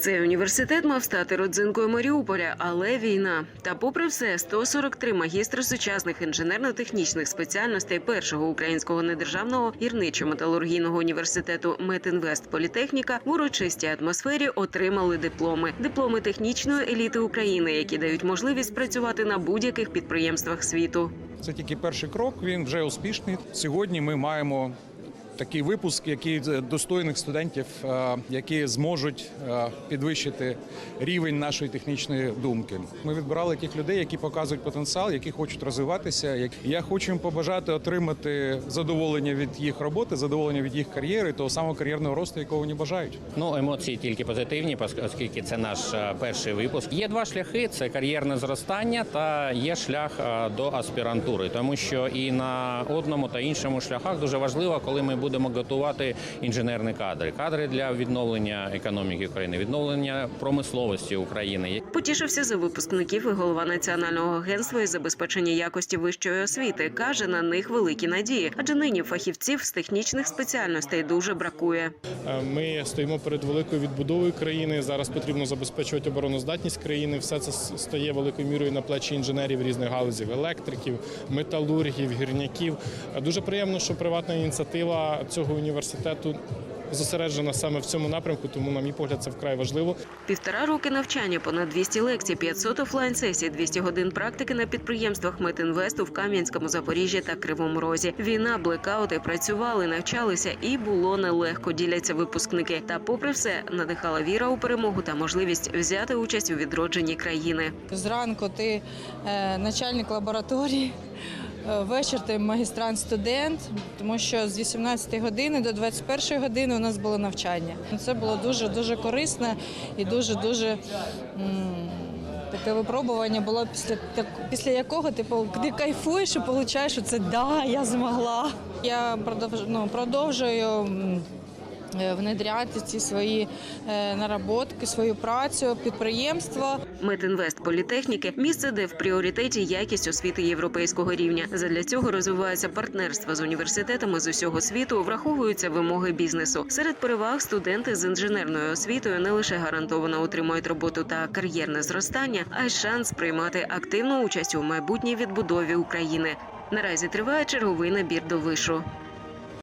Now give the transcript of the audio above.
Цей університет мав стати родзинкою Маріуполя, але війна. Та, попри все, 143 магістри сучасних інженерно-технічних спеціальностей першого українського недержавного гірничо-металургійного університету Метінвест Політехніка в урочистій атмосфері отримали дипломи. Дипломи технічної еліти України, які дають можливість працювати на будь-яких підприємствах світу. Це тільки перший крок. Він вже успішний. Сьогодні ми маємо такий випуск, який достойних студентів, е, які зможуть е, підвищити рівень нашої технічної думки. Ми відбирали тих людей, які показують потенціал, які хочуть розвиватися. Я хочу їм побажати отримати задоволення від їх роботи, задоволення від їх кар'єри, того самого кар'єрного росту, якого вони бажають. Ну, емоції тільки позитивні, оскільки це наш е, перший випуск. Є два шляхи: це кар'єрне зростання та є шлях е, до аспірантури, тому що і на одному та іншому шляхах дуже важливо, коли ми будемо готувати інженерні кадри, кадри для відновлення економіки України, відновлення промисловості України. Потішився за випускників і голова Національного агентства із забезпечення якості вищої освіти. каже, на них великі надії, адже нині фахівців з технічних спеціальностей дуже бракує. Е, Ми стоїмо перед великою відбудовою країни. Зараз потрібно забезпечувати обороноздатність країни. Все це стає великою мірою на плечі інженерів різних галузів, електриків, металургів, гірняків. Е, Дуже приємно, що приватна ініціатива цього університету зосереджена саме в цьому напрямку. Тому, на мій погляд, це вкрай важливо. Півтора роки навчання, понад 200 лекцій, 500 офлайн-сесій, 200 годин практики на підприємствах Метінвесту в Кам'янському, Запоріжжі та Кривому Розі. Війна, блекаути, працювали, навчалися і було нелегко. Діляться випускники. Та, попри все, надихала віра у перемогу та можливість взяти участь у відродженні країни. Зранку ти е, начальник лабораторії, вечір ти магістрант-студент, тому що з 18 години до 21 години у нас було навчання. Це було дуже дуже корисно і дуже дуже. Таке випробування було після так, після якого типу, ти кайфуєш і получаєш, що це да, я змогла. Я продовж, ну, продовжую е, внедряти ці свої е, наработки, свою працю, підприємство. Метінвест політехніки місце, де в пріоритеті якість освіти європейського рівня. Задля цього розвиваються партнерства з університетами з усього світу, враховуються вимоги бізнесу. Серед переваг студенти з інженерною освітою не лише гарантовано отримують роботу та кар'єрне зростання, а й шанс приймати активну участь у майбутній відбудові України. Наразі триває черговий набір до вишу.